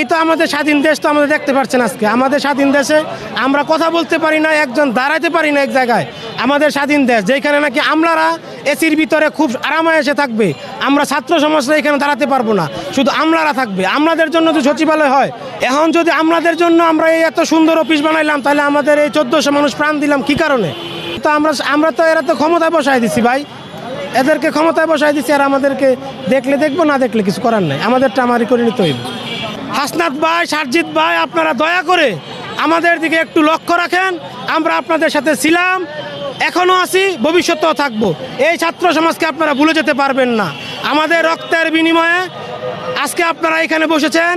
এই তো আমাদের স্বাধীন দেশ তো আমাদের দেখতে পাচ্ছেন আজকে। আমাদের স্বাধীন দেশে আমরা কথা বলতে পারি না, একজন দাঁড়াতে পারি না এক জায়গায়। আমাদের স্বাধীন দেশ, যেখানে নাকি আমলারা এসির ভিতরে খুব আরামায়েসে থাকবে। আমরা ছাত্র সমাজরা এখানে দাঁড়াতে পারব না। শুধু আমলারা থাকবে। আমলাদের জন্য তো সচিবালয় হয়। এখন যদি আমলাদের জন্য আমরা এই এত সুন্দর অফিস বানাইলাম, তাহলে আমাদের এই চোদ্দোশো মানুষ প্রাণ দিলাম কি কারণে? তো আমরা আমরা তো এরা তো ক্ষমতায় বসায় দিছি ভাই। এদেরকে ক্ষমতায় বসায় দিচ্ছি আর আমাদেরকে দেখলে দেখব, না দেখলে কিছু করার নাই। আমাদেরটা আমারই করে নিতে হইব। হাসনাত ভাই, সারজিৎ ভাই, আপনারা দয়া করে আমাদের দিকে একটু লক্ষ্য রাখেন। আমরা আপনাদের সাথে ছিলাম এখনও আছি, ভবিষ্যতেও থাকব। এই ছাত্র সমাজকে আপনারা ভুলে যেতে পারবেন না। আমাদের রক্তের বিনিময়ে আজকে আপনারা এখানে বসেছেন।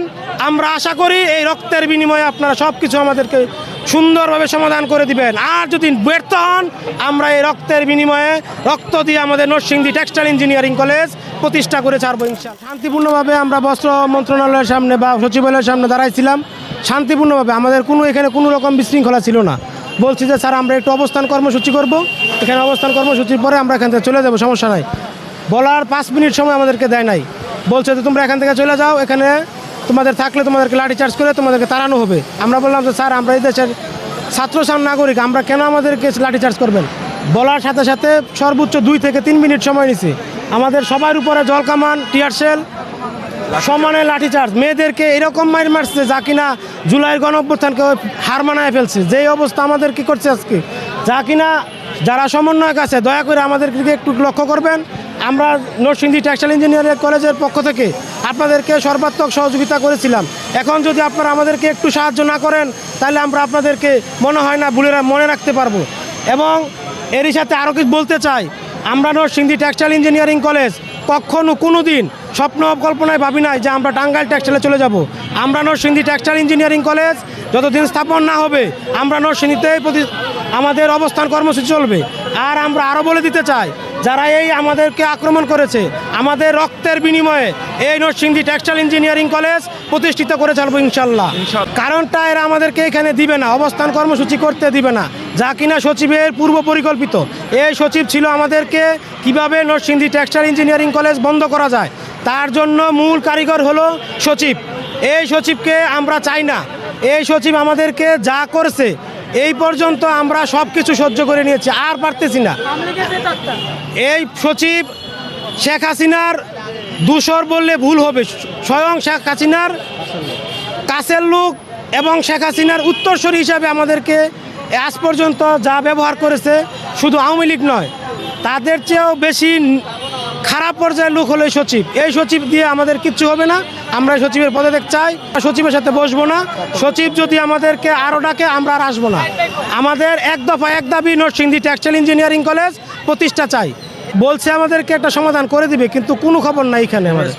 আমরা আশা করি এই রক্তের বিনিময়ে আপনারা সব কিছু আমাদেরকে সুন্দরভাবে সমাধান করে দিবেন। আর যদি ব্যর্থ হন, আমরা এই রক্তের বিনিময়ে রক্ত দিয়ে আমাদের নরসিংদী টেক্সটাইল ইঞ্জিনিয়ারিং কলেজ প্রতিষ্ঠা করে ছাড়বো ইনশাল শান্তিপূর্ণভাবে আমরা বস্ত্র মন্ত্রণালয়ের সামনে বা সচিবালয়ের সামনে দাঁড়াইছিলাম। শান্তিপূর্ণভাবে আমাদের কোনো এখানে কোনো রকম বিশৃঙ্খলা ছিল না। বলছি যে, স্যার, আমরা একটু অবস্থান কর্মসূচি করব। এখানে অবস্থান কর্মসূচির পরে আমরা এখান থেকে চলে যাব, সমস্যা নাই। বলার পাঁচ মিনিট সময় আমাদেরকে দেয় নাই। বলছে যে, তোমরা এখান থেকে চলে যাও, এখানে তোমাদের থাকলে তোমাদেরকে লাঠি চার্জ করে তোমাদেরকে তাড়ানো হবে। আমরা বললাম যে, স্যার, আমরা এই দেশের ছাত্র সাম নাগরিক, আমরা কেন আমাদেরকে লাঠি চার্জ করবেন? বলার সাথে সাথে সর্বোচ্চ দুই থেকে তিন মিনিট সময় নিছে। আমাদের সবার উপরে জল কামান, টিয়ার সেল সমানে লাঠিচার্জ মেয়েদেরকে এরকম মার মারছে যা কিনা জুলাইয়ের গণ অভ্যুত্থানকে হার মানায় ফেলছে। যেই অবস্থা আমাদের কি করছে আজকে? যা কিনা যারা সমন্বয়ক আছে, দয়া করে আমাদের দিকে একটু লক্ষ্য করবেন। আমরা নরসিংদী টেক্সটাইল ইঞ্জিনিয়ারিং কলেজের পক্ষ থেকে আপনাদেরকে সর্বাত্মক সহযোগিতা করেছিলাম। এখন যদি আপনারা আমাদেরকে একটু সাহায্য না করেন, তাহলে আমরা আপনাদেরকে মনে হয় না ভুলে মনে রাখতে পারব। এবং এরই সাথে আরও কিছু বলতে চাই। আমরা নরসিংদী টেক্সটাইল ইঞ্জিনিয়ারিং কলেজ কখনো কোনো দিন স্বপ্ন কল্পনায় ভাবি নাই যে আমরা টাঙ্গাইল টেক্সটাইলে চলে যাব। আমরা নরসিংদী টেক্সটাইল ইঞ্জিনিয়ারিং কলেজ যতদিন স্থাপন না হবে, আমরা নরসিংদীতেই প্রতি আমাদের অবস্থান কর্মসূচি চলবে। আর আমরা আরও বলে দিতে চাই যারা এই আমাদেরকে আক্রমণ করেছে আমাদের রক্তের বিনিময়ে এই নরসিংদী টেক্সটাইল ইঞ্জিনিয়ারিং কলেজ প্রতিষ্ঠিত করে চলবো ইনশাল্লাহ কারণটা এরা আমাদেরকে এখানে দিবে না অবস্থান কর্মসূচি করতে দিবে না। যা কিনা সচিবের পূর্ব পরিকল্পিত। এই সচিব ছিল আমাদেরকে কীভাবে নরসিংদী টেক্সটাইল ইঞ্জিনিয়ারিং কলেজ বন্ধ করা যায় তার জন্য মূল কারিগর হলো সচিব। এই সচিবকে আমরা চাই না। এই সচিব আমাদেরকে যা করছে এই পর্যন্ত আমরা সব কিছু সহ্য করে নিয়েছি, আর পারতেছি না। এই সচিব শেখ হাসিনার দূষর বললে ভুল হবে। স্বয়ং শেখ হাসিনার কাছের লোক এবং শেখ হাসিনার উত্তরসূরি হিসাবে আমাদেরকে আজ পর্যন্ত যা ব্যবহার করেছে শুধু আওয়ামী লীগ নয়, তাদের চেয়েও বেশি খারাপ পর্যায়ের লোক হলো সচিব। এই সচিব দিয়ে আমাদের কিচ্ছু হবে না। আমরা সচিবের পদত্যাগ চাই। সচিবের সাথে বসবো না। সচিব যদি আমাদেরকে আরও ডাকে, আমরা আর আসব না। আমাদের এক দফা এক দাবি নরসিংদী টেক্সটাইল ইঞ্জিনিয়ারিং কলেজ প্রতিষ্ঠা চাই। বলছে আমাদেরকে একটা সমাধান করে দিবে, কিন্তু কোনো খবর নাই এখানে আমাদের।